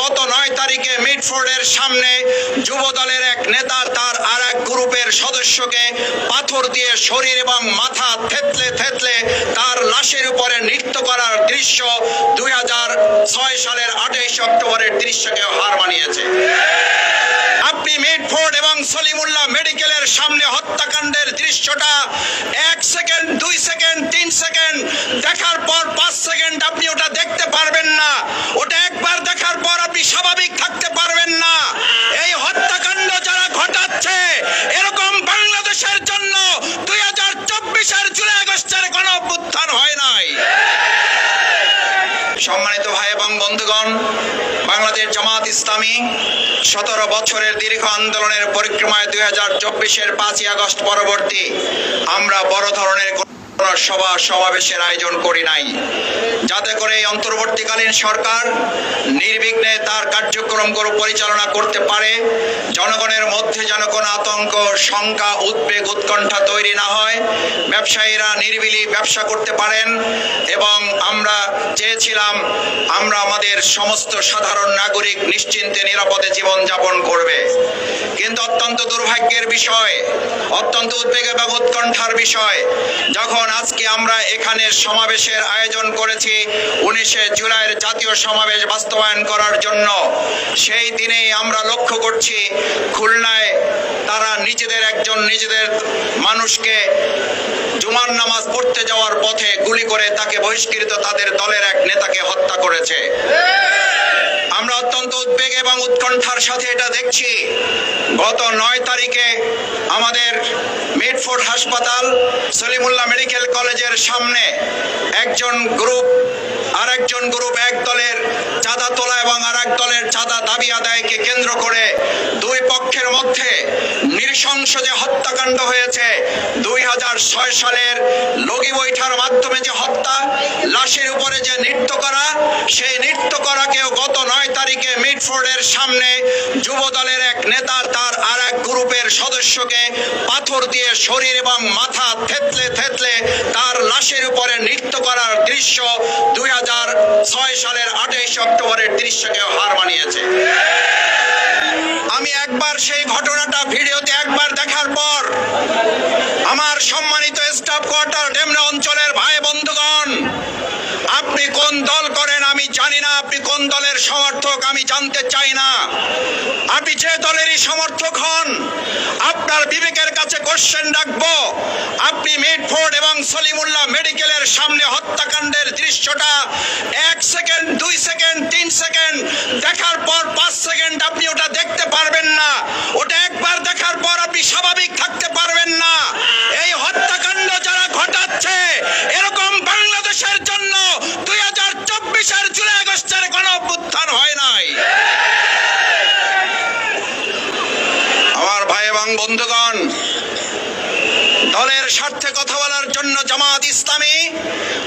গত নয় তারিখে মিটফোর্ডের সামনে যুব দলের এক নেতা তার আর এক গ্রুপের সদস্যকে পাথর দিয়ে শরীর এবং মাথা থেতলে থেতলে তার লাশের উপরে নৃত্য করার দৃশ্য দুই সালের আঠাইশ অক্টোবরের দৃশ্যকে হার মানিয়েছে। আপনি মিটফোর্ড এবং সলিমুল্লাহ মেডিকেলের সামনে হত্যাকাণ্ডের দৃশ্যটা এক সেকেন্ড দুই সেকেন্ড তিন সেকেন্ড দেখার পর পাঁচ সেকেন্ড আপনি ওটা দেখতে পারবেন না ওটা একবার দেখার পর আপনি স্বাভাবিক থাকতে পারবেন না এই হত্যাকাণ্ড যারা ঘটাচ্ছে এরকম বাংলাদেশের জন্য দুই হাজার চব্বিশের জুলাই আগস্টের কোনো অভ্যুত্থান হয় নাই সম্মানিত ভাই এবং বন্ধুগণ, বাংলাদেশ জামাত ইসলামী সতেরো বছরের দীর্ঘ আন্দোলনের পরিক্রমায় দুই হাজার চব্বিশের পাঁচই আগস্ট পরবর্তী আমরা বড় ধরনের সভা সমাবেশের আয়োজন করি নাই। যাতে করে অন্তর্বর্তীকালীন সরকার নির্বিঘ্নে তার কার্যক্রমগুলো পরিচালনা করতে পারে, জনগণের মধ্যে যেন কোনো আতঙ্ক, শঙ্কা, উদ্বেগ, উৎকণ্ঠা তৈরি না হয়, ব্যবসায়ীরা নির্বিলি ব্যবসা করতে পারেন এবং আমরা চেয়েছিলাম আমরা আমাদের সমস্ত সাধারণ নাগরিক নিশ্চিন্তে নিরাপদে জীবন যাপন করবে। কিন্তু অত্যন্ত দুর্ভাগ্যের বিষয়, অত্যন্ত উদ্বেগ এবং উৎকণ্ঠার বিষয়, যখন আজকে আমরা এখানে সমাবেশের আয়োজন করেছি উনিশে জুলাইয়ের জাতীয় সমাবেশ বাস্তবায়ন করার জন্য। সেই দিনেই আমরা লক্ষ্য করছি, খুলনায় তারা নিজেদের একজন নিজেদের মানুষকে জুমার নামাজ পড়তে যাওয়ার পথে গুলি করে তাকে বহিষ্কৃত তাদের দলের এক নেতাকে হত্যা করেছে। অত্যন্ত উদ্বেগ এবং উৎকণ্ঠার সাথে এটা দেখছি। গত নয় তারিখে আমাদের মিডফোর্ড হাসপাতাল সলিমুল্লাহ মেডিকেল কলেজের সামনে একজন গ্রুপ, আরেকজন গ্রুপ এক দলের চাঁদা তোলা এবং আর এক দলের চাঁদা দাবি আদায়কে কেন্দ্র করে দুই পক্ষের মধ্যে নৃশংস যে হত্যাকাণ্ড হয়েছে। দুই হাজার ছয় সালের লগি বৈঠার মাধ্যমে যে হত্যা, লাশের উপরে যে নৃত্য করা, সেই নৃত্য করাকেও গত নয় তারিখে মিডফোর্ডের সামনে যুব দলের এক নেতা তার আর এক গ্রুপের সদস্যকে পাথর দিয়ে শরীর এবং মাথা থেতলে থেতলে তার লাশের উপরে নৃত্য করার দৃশ্য দুই হাজার ছয় সালের আঠাইশ অক্টোবরের দৃশ্যকে হার মানিয়েছে। আমি একবার সেই ঘটনাটা পর আমার সম্মানিত স্টাফ কোয়ার্টার ডেমরা অঞ্চলের ভাই বন্ধুগণ, আপনি কোন দল করেন আমি জানি না, আপনি কোন দলের সমর্থক আমি জানতে চাই না। আপনি যে দলেরই সমর্থক হন, আপনার বিবেকের কাছে কোশ্চেন রাখব, আপনি মিডফোর্ড এবং সলিমুল্লাহ মেডিকেলের সামনে হত্যাকাণ্ডের দৃশ্যটা এক সেকেন্ড, দুই সেকেন্ড, তিন সেকেন্ড, দেখার পর পাঁচ সেকেন্ড আপনি ওটা দেখতে পারবেন না ওটা একবার দেখার পর আপনি স্বাভাবিক থাকতে পারবেন না এই হত্যাকাণ্ড যারা ঘটাচ্ছে এরকম বাংলাদেশের জন্য দুই হাজার চব্বিশের জুলাই আগস্টের কোনো অভ্যুত্থান হয় নাই আমার ভাই এবং বন্ধুগণ দলের স্বার্থে কথা বলার জন্য জামাত ইসলামী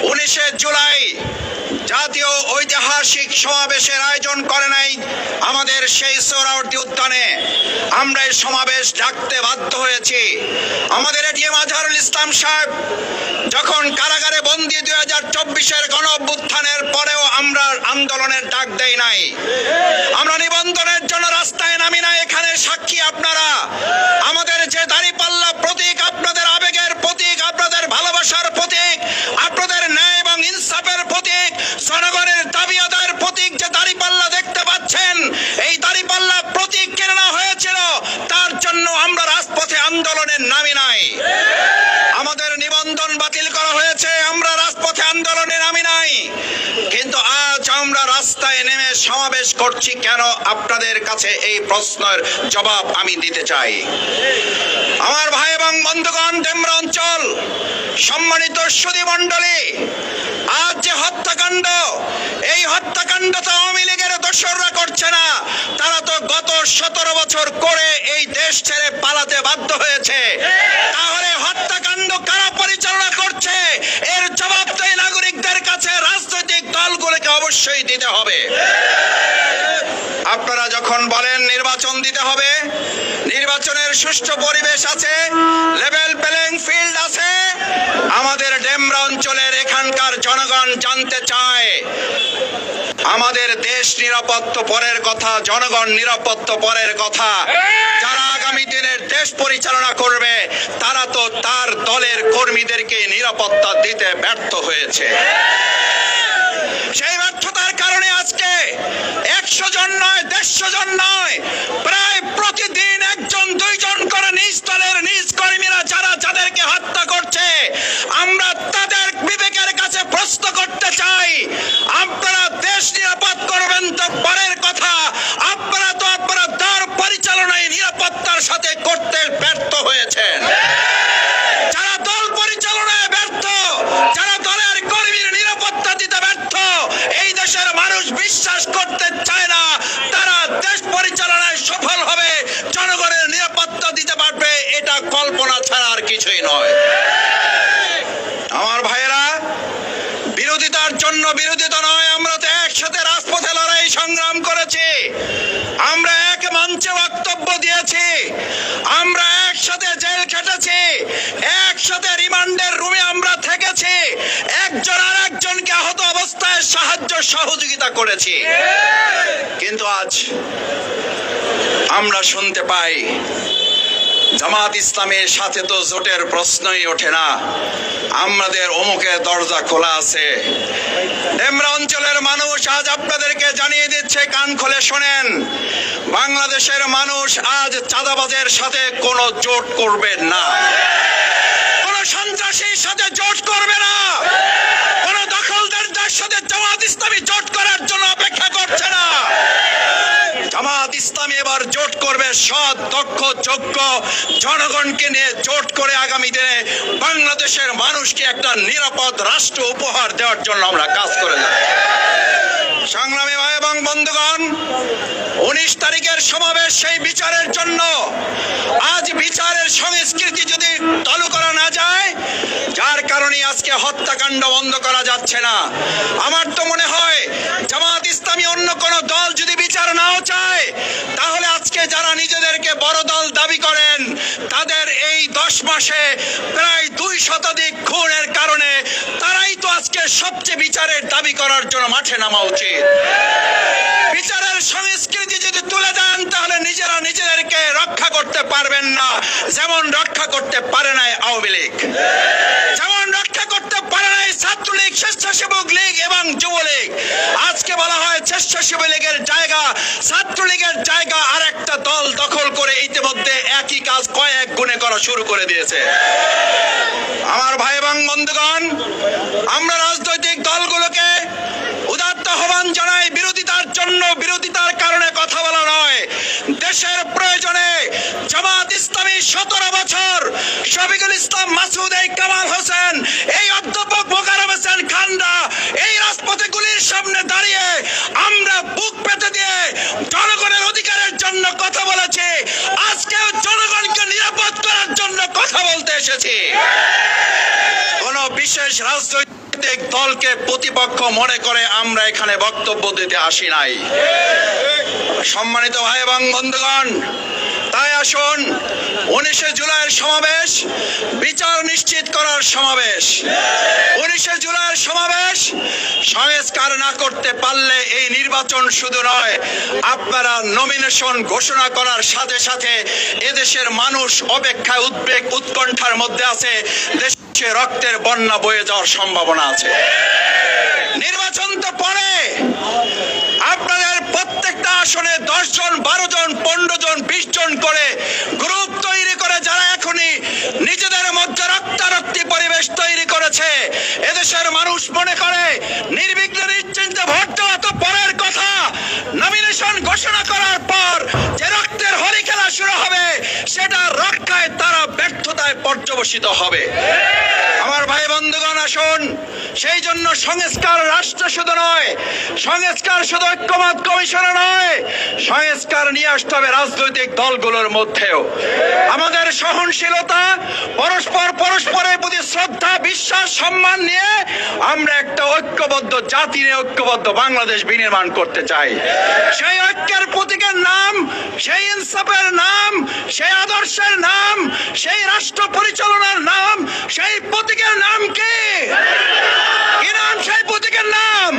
উনিশে জুলাই জাতীয় ঐতিহাসিক সমাবেশের আয়োজন করে নাই আমাদের সেই সোহরাওয়ার্দী উদ্যানে। আমরা এই সমাবেশ ডাকতে বাধ্য হয়েছি। আমাদের এটিএম আজহারুল ইসলাম সাহেব যখন কারাগারে বন্দি দুই হাজার চব্বিশের গণ পরেও আমরা আন্দোলনের ডাক দেই নাই আমরা নিবন্ধনের জন্য রাস্তায় নামি নাই এখানে সাক্ষী আপনারা আমাদের যে দাঁড়িপাল্লা প্রতীক আপনাদের আবেগের প্রতীক আপনাদের ভালোবাসার প্রতীক আপনাদের ন্যায় এবং ইনসাফের প্রতীক জনগণের দাবি আদায়ের প্রতীক যে দাঁড়িপাল্লা দেখতে পাচ্ছেন এই দাঁড়িপাল্লা প্রতীক কেনা হয়েছিল তার জন্য আমরা রাজপথে আন্দোলনের নামি নাই আমাদের নিবন্ধন বাতিল করা হয়েছে আমরা রাজপথে আন্দোলনে নামি নাই কিন্তু আজ আমরা রাস্তায় নেমে সমাবেশ করছি কেন আপনাদের কাছে এই প্রশ্নের জবাব আমি দিতে চাই। আমার ভাই এবং বন্ধুগণ, ডেমরা অঞ্চল, সম্মানিত সুদী মণ্ডলী, আজ যে হত্যাকাণ্ড, এই হত্যাকাণ্ড তো আওয়ামী লীগের দোসররা করছে না, তারা তো গত সতেরো বছর করে এই দেশ ছেড়ে পালাতে বাধ্য হয়েছে। তাহলে হত্যাকাণ্ড কারা পরিচালনা করছে? এর জবাব তো এই নাগরিকদের কাছে রাজনৈতিক দলগুলোকে অবশ্যই দিতে হবে। আপনারা যখন বলেন নির্বাচন দিতে হবে, নির্বাচনের সুষ্ঠু পরিবেশ আছে লেভেল প্লেইং ফিল্ড আছে, আমাদের ডেমরা অঞ্চলের এখানকার জনগণ জানতে চায়। আমাদের দেশ নিরাপত্ত পরের কথা, জনগণ নিরাপত্ত পরের কথা। যারা আগামী দিনের দেশ পরিচালনা করবে, তারা তো তার দলের কর্মীদেরকে নিরাপত্তা দিতে ব্যর্থ হয়েছে। সেই আজকে একশো জন নয় দেড়শো জন নয় প্রায় প্রতিদিন একজন দুইজন করে নিজ দলের নিজ কর্মীরা যারা যাদেরকে হত্যা করছে আমরা তাদের বিবেকের কাছে প্রশ্ন করতে চাই আপনারা দেশ নিরাপদ করবেন তো পরের কথা আপনারা তো আপনারা দর পরিচালনায় নিরাপত্তার সাথে করতে ব্যর্থ হয়েছেন যারা দল পরিচালনায় ব্যর্থ যারা দলের কর্মীর নিরাপত্তা দিতে ব্যর্থ এই দেশের মানুষ বিশ্বাস করতে চায় না তারা দেশ পরিচালনায় সফল হবে জনগণের নিরাপত্তা দিতে পারবে এটা কল্পনা ছাড়া আর কিছুই নয়। আমার ভাইয়েরা, বিরোধিতার জন্য বিরোধিতা নয়, আমরা তো একসাথে রাজপথে লড়াই সংগ্রাম করেছি। আমরা এক মঞ্চে বক্তব্য দিয়েছি। আমরা একসাথে জেল খেটেছি। একসাথে রিমান্ডের রুমে আমরা থেকেছি। একজন আর একজনকে আহত অবস্থায় সাহায্য সহযোগিতা করেছি। কিন্তু আজ আমরা শুনতে পাই জামাত ইসলামের সাথে তো জোটের প্রশ্নই ওঠে না। আমাদের অমুকের দরজা খোলা আছে। ডেমরা অঞ্চলের মানুষ আজ আপনাদেরকে জানিয়ে দিচ্ছে, কান খুলে শোনেন। বাংলাদেশের মানুষ আজ চাঁদাবাজের সাথে কোনো জোট করবে না। কোনো সন্ত্রাসীর সাথে জোট করবে না। কোনো দখলদারদের সাথে জামাত ইসলামী জোট করার জন্য অপেক্ষা করছে না জামাত এবার জোট করবে সৎ, দক্ষ, যোগ্য জনগণকে নিয়ে জোট করে আগামী দিনে বাংলাদেশের মানুষকে একটা নিরাপদ রাষ্ট্র উপহার দেওয়ার জন্য আমরা কাজ করে যাচ্ছি সংগ্রামী ভাই এবং বন্ধুগণ, উনিশ তারিখের সমাবেশ সেই বিচারের জন্য। আজ বিচারের সংস্কৃতি যদি চালু করা না যায়, যার কারণে আজকে হত্যাকাণ্ড বন্ধ করা যাচ্ছে না। আমার তো মনে হয় জামাত ইসলামী অন্য কোন দল যদি বিচার নাও চায় তাহলে আজকে যারা নিজেদেরকে বড় দল দাবি করেন তাদের এই দশ মাসে প্রায় দুই শতাধিক খুনের কারণে তারাই তো আজকে সবচেয়ে বিচারের দাবি করার জন্য মাঠে নামা উচিত। বিচারের সংস্কৃতি যদি তুলে দেন, তাহলে নিজেরা নিজেদেরকে রক্ষা করতে পারবেন না, যেমন রক্ষা করতে পারে নাই আওয়ামী লীগ। যেমন রক্ষা করতে পারে নাই ছাত্রলীগ, স্বেচ্ছাসেবক লীগ এবং যুবলীগ। লীগের জায়গা, ছাত্রলীগের জায়গা আর একটা দল দখল করে ইতিমধ্যে একই কাজ কয়েক গুণে করা শুরু করে দিয়েছে। আমার ভাই এবং বন্ধুগণ, আমরা রাজনৈতিক দলগুলোকে উদাত্ত আহ্বান জানাই, বিরোধিতার জন্য, বিরোধিতার কারণে কথা বলা নয়। দেশের প্রয়োজনে জামাত ইসলামী সতেরো বছর শফিকুল ইসলাম মাসুদ এই কামাল হোসেন এই অধ্যাপক মোকারম হোসেন খান্ডা এই রাজপথে গুলির সামনে দাঁড়িয়ে আমরা বুক পেতে দিয়ে জনগণের অধিকারের জন্য কথা বলেছি আজকেও জনগণকে নিরাপদ করার জন্য কথা বলতে এসেছি কোন বিশেষ রাজনৈতিক দলকে প্রতিপক্ষ মনে করে আমরা এখানে বক্তব্য দিতে আসি নাই। সম্মানিত ভাই এবং বন্ধুগণ, তাই আসুন, উনিশে জুলাইয়ের সমাবেশ, বিচার নিশ্চিত করার সমাবেশ। উনিশে জুলাইয়ের সমাবেশ সংস্কার না করতে পারলে এই নির্বাচন শুধু নয়, আপনারা নমিনেশন ঘোষণা করার সাথে সাথে এদেশের মানুষ অপেক্ষায় উদ্বেগ উৎকণ্ঠার মধ্যে আছে, দেশে রক্তের বন্যা বয়ে যাওয়ার সম্ভাবনা আছে। নির্বাচন তো পরে। আপনাদের প্রত্যেকটা আসনে দশ জন, বারো জন, পনেরো জন, বিশ জন করে গ্রুপ তৈরি করে যারা এখনই নিজেদের মধ্যে রক্তারক্তি পরিবেশ তৈরি করেছে এদেশের মানুষ মনে করে নির্বিঘ্নে নিশ্চিন্তে ভোট দেওয়া তো পরের কথা নমিনেশন ঘোষণা করার পর যে রক্তের হোলি খেলা শুরু হবে সেটা রক্ষায় তারা ব্যর্থতায় পর্যবসিত হবে। আমার ভাই বন্ধুগণ, আসুন। সেই জন্য সংস্কার রাষ্ট্র শুধু নয়, সংস্কার শুধু ঐক্যমত কমিশনে নয়, সংস্কার নিয়ে আসতে হবে রাজনৈতিক দলগুলোর মধ্যেও। আমাদের সহনশীলতা, পরস্পর পরস্পরের প্রতি শ্রদ্ধা, বিশ্বাস, সম্মান নিয়ে আমরা একটা ঐক্যবদ্ধ জাতির ঐক্যবদ্ধ বাংলাদেশ বিনির্মাণ করতে চাই। সেই ঐক্যের প্রতীকের নাম, সেই ইনসাফের নাম, সেই আদর্শের নাম, সেই রাষ্ট্র পরিচালনার নাম, সেই প্রতীকের নাম কি নাম সেই প্রতীকের নাম?